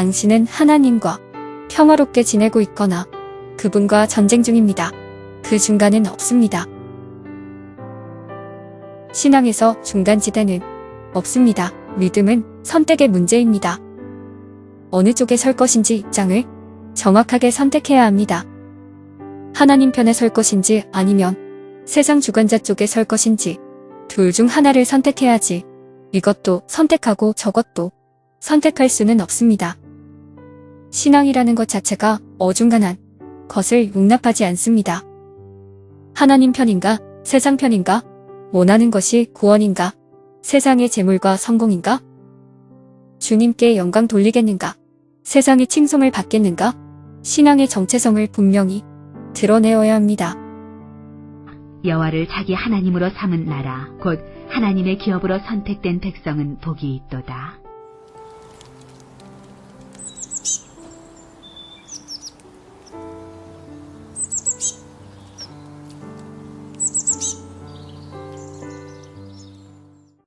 당신은 하나님과 평화롭게 지내고 있거나 그분과 전쟁 중입니다. 그 중간은 없습니다. 신앙에서 중간지대는 없습니다. 믿음은 선택의 문제입니다. 어느 쪽에 설 것인지 입장을 정확하게 선택해야 합니다. 하나님 편에 설 것인지 아니면 세상 주관자 쪽에 설 것인지 둘 중 하나를 선택해야지 이것도 선택하고 저것도 선택할 수는 없습니다. 신앙이라는 것 자체가 어중간한 것을 용납하지 않습니다. 하나님 편인가, 세상 편인가, 원하는 것이 구원인가, 세상의 재물과 성공인가, 주님께 영광 돌리겠는가, 세상의 칭송을 받겠는가, 신앙의 정체성을 분명히 드러내어야 합니다. 여호와를 자기 하나님으로 삼은 나라 곧 하나님의 기업으로 선택된 백성은 복이 있도다.